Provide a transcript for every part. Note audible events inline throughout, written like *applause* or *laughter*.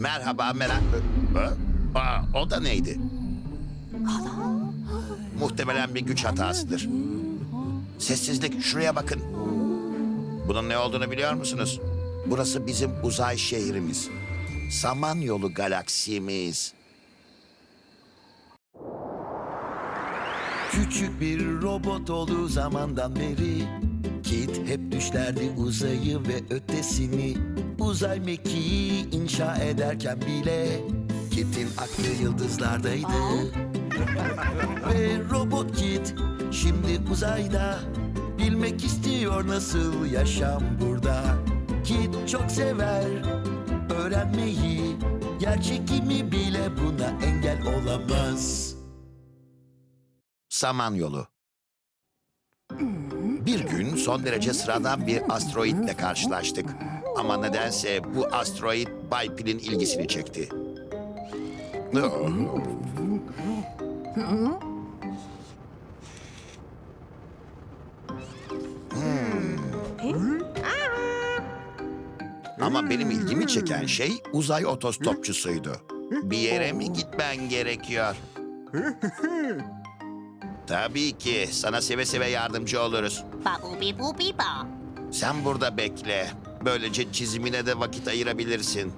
Merhaba merak... Ha? Aa, o da neydi? Muhtemelen bir güç hatasıdır. Sessizlik, şuraya bakın. Bunun ne olduğunu biliyor musunuz? Burası bizim uzay şehrimiz. Samanyolu galaksimiz. Küçük bir robot olduğu zamandan beri Kit hep düşlerdi uzayı ve ötesini Uzay mekiği inşa ederken bile Kit'in aklı yıldızlardaydı *laughs* Ve robot Kit şimdi uzayda Bilmek istiyor nasıl yaşam burada Kit çok sever öğrenmeyi Gerçekimi bile buna engel olamaz Samanyolu. Bir gün son derece sıradan bir asteroitle karşılaştık. Ama nedense bu asteroid Bay Pil'in ilgisini çekti. Hmm. Ama benim ilgimi çeken şey uzay otostopçusuydu. Bir yere mi gitmen gerekiyor? Tabii ki. Sana seve seve yardımcı oluruz. Ba bu bi bu bi ba. Sen burada bekle. Böylece çizimine de vakit ayırabilirsin.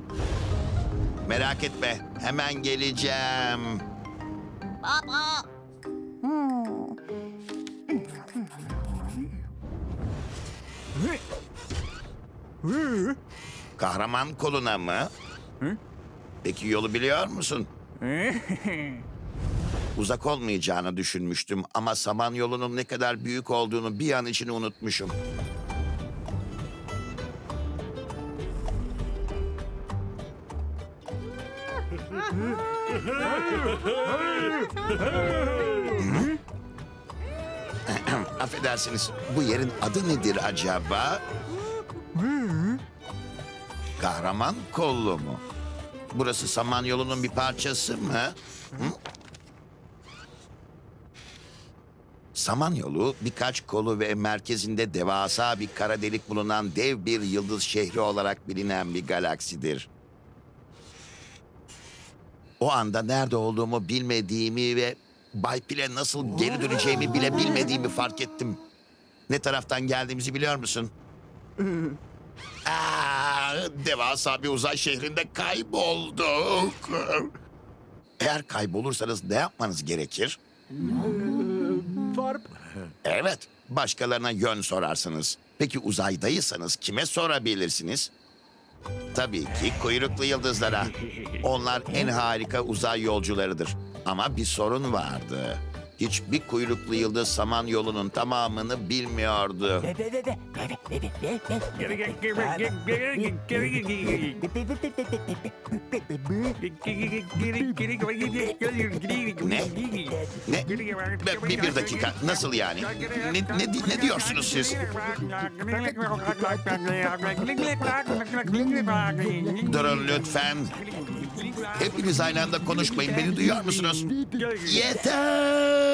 Merak etme. Hemen geleceğim. Baba. Kahraman koluna mı? Peki yolu biliyor musun? Uzak olmayacağını düşünmüştüm ama Samanyolu'nun ne kadar büyük olduğunu bir an için unutmuşum. *laughs* Affedersiniz, bu yerin adı nedir acaba? Kahraman kollu mu? Burası Samanyolu'nun bir parçası mı? Samanyolu birkaç kolu ve merkezinde devasa bir kara delik bulunan dev bir yıldız şehri olarak bilinen bir galaksidir. O anda nerede olduğumu bilmediğimi ve Bay Pil'e nasıl geri döneceğimi bile bilmediğimi fark ettim. Ne taraftan geldiğimizi biliyor musun? *laughs* Aa, devasa bir uzay şehrinde kaybolduk. Eğer kaybolursanız ne yapmanız gerekir? Varp. Evet, başkalarına yön sorarsınız. Peki uzaydaysanız kime sorabilirsiniz? Tabii ki kuyruklu yıldızlara. Onlar en harika uzay yolcularıdır. Ama bir sorun vardı. Hiçbir kuyruklu yıldız Samanyolu'nun tamamını bilmiyordu. Ne? Ne? Bir, bir, bir dakika. Nasıl yani? Ne, ne, ne diyorsunuz siz? Durun lütfen. Hepiniz aynı anda konuşmayın. Beni duyuyor musunuz? Yeter!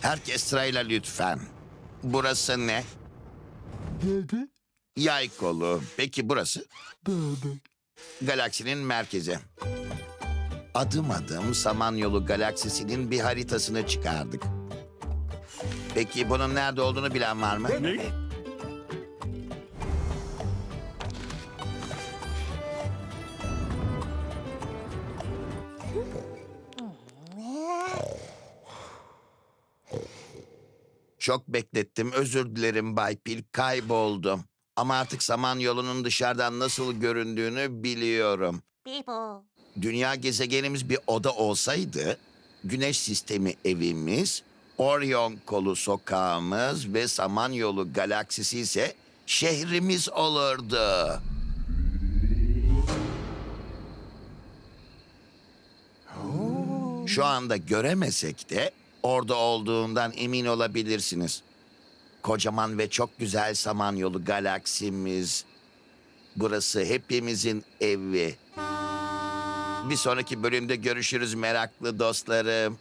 Herkes sırayla lütfen. Burası ne? Dede. Yay kolu. Peki burası? Dede. Galaksinin merkezi. Adım adım Samanyolu galaksisinin bir haritasını çıkardık. Peki bunun nerede olduğunu bilen var mı? Çok beklettim. Özür dilerim Bay Pil. Kayboldum. Ama artık Samanyolu'nun dışarıdan nasıl göründüğünü biliyorum. Bibo. Dünya gezegenimiz bir oda olsaydı, Güneş sistemi evimiz, Orion kolu sokağımız ve Samanyolu galaksisi ise şehrimiz olurdu. Şu anda göremesek de orada olduğundan emin olabilirsiniz. Kocaman ve çok güzel Samanyolu galaksimiz. Burası hepimizin evi. Bir sonraki bölümde görüşürüz meraklı dostlarım.